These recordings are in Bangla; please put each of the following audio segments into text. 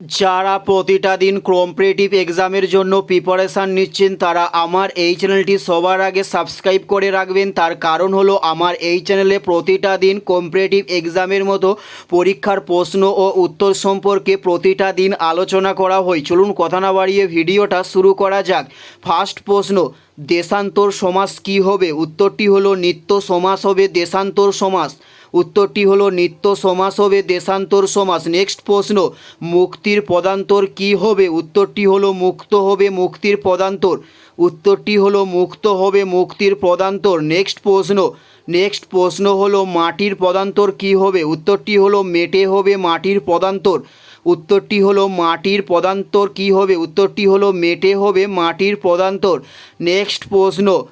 যারা প্রতিটা দিন কম্পিটিটিভ এক্সামের জন্য প্রিপারেশান নিচ্ছেন, তারা আমার এই চ্যানেলটি সবার আগে সাবস্ক্রাইব করে রাখবেন। তার কারণ হলো, আমার এই চ্যানেলে প্রতিটা দিন কম্পিটিটিভ এক্সামের মতো পরীক্ষার প্রশ্ন ও উত্তর সম্পর্কে প্রতিটা দিন আলোচনা করা হয়। চলুন, কথা না বাড়িয়ে ভিডিওটা শুরু করা যাক। ফার্স্ট প্রশ্ন, দেশান্তর সমাস কি হবে? উত্তরটি হলো, নিত্য সমাস হবে দেশান্তর সমাস। উত্তরটি হলো নিত্য সমাস হবে, দেশান্তর সমাস। নেক্সট প্রশ্ন, মুক্তির পদান্তর কি হবে? উত্তরটি হলো মুক্ত হবে, মুক্তির পদান্তর। উত্তরটি হলো মুক্ত হবে, মুক্তির পদান্তর। নেক্সট প্রশ্ন নেক্সট প্রশ্ন হলো মাটির পদান্তর কি হবে? উত্তরটি হলো মেটে হবে, মাটির পদান্তর। উত্তরটি হলো মাটির পদান্তর কি হবে? উত্তরটি হলো মেটে হবে, মাটির পদান্তর। নেক্সট প্রশ্ন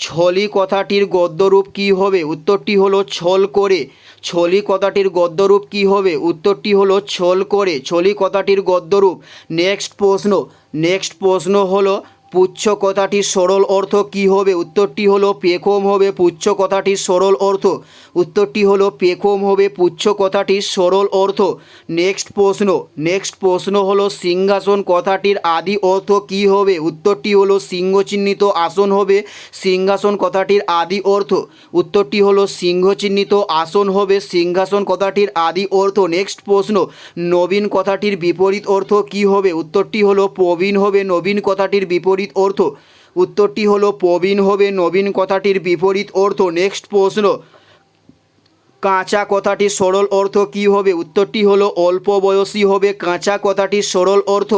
ছলি কথাটির গদ্যরূপ কি হবে? উত্তরটি হলো ছল করে। ছলি কথাটির গদ্যরূপ কি হবে? উত্তরটি হলো ছল করে। ছলি কথাটির গদ্যরূপ। নেক্সট প্রশ্ন। নেক্সট প্রশ্ন হলো পুচ্ছ কথাটির সরল অর্থ কি হবে? উত্তরটি হলো পেখম হবে পুচ্ছ কথাটির সরল অর্থ। উত্তরটি হলো পেখম হবে পুচ্ছ কথাটির সরল অর্থ। নেক্সট প্রশ্ন নেক্সট প্রশ্ন হলো সিংহাসন কথাটির আদি অর্থ কি হবে? উত্তরটি হলো সিংহ চিহ্নিত আসন হবে, সিংহাসন কথাটির আদি অর্থ। উত্তরটি হলো সিংহ চিহ্নিত আসন হবে, সিংহাসন কথাটির আদি অর্থ। নেক্সট প্রশ্ন, নবীন কথাটির বিপরীত অর্থ কি হবে? উত্তরটি হলো প্রবীণ হবে, নবীন কথাটির বিপরীত অর্থ। উত্তরটি হলো, প্রবীণ হবে নবীন কথাটির বিপরীত অর্থ। নেক্সট প্রশ্ন, কাঁচা কথাটির সরল অর্থ কী হবে? উত্তরটি হলো, অল্প বয়সী হবে কাঁচা কথাটির সরল অর্থ।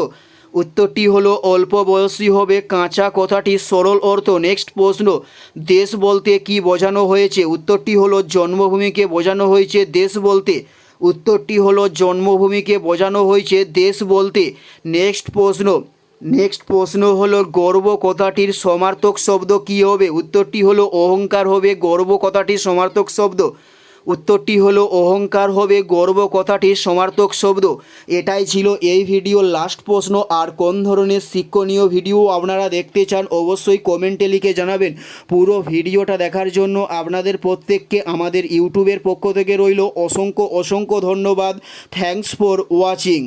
উত্তরটি হলো, অল্প বয়সী হবে কাঁচা কথাটির সরল অর্থ। নেক্সট প্রশ্ন, দেশ বলতে কি বোঝানো হয়েছে? উত্তরটি হলো, জন্মভূমিকে বোঝানো হয়েছে দেশ বলতে। উত্তরটি হলো, জন্মভূমিকে বোঝানো হয়েছে দেশ বলতে। নেক্সট প্রশ্ন নেক্সট প্রশ্ন হলো, গর্ব কথাটির সমার্থক শব্দ কী হবে? উত্তরটি হলো, অহংকার হবে, গর্ব কথাটির সমার্থক শব্দ। উত্তরটি হলো, অহংকার হবে, গর্ব কথাটির সমার্থক শব্দ। এটাই ছিল এই ভিডিওর লাস্ট প্রশ্ন। আর কোন ধরনের শিক্ষণীয় ভিডিও আপনারা দেখতে চান, অবশ্যই কমেন্টে লিখে জানাবেন। পুরো ভিডিওটা দেখার জন্য আপনাদের প্রত্যেককে আমাদের ইউটিউবের পক্ষ থেকে রইল। অসংখ্য অসংখ্য ধন্যবাদ। Thanks for watching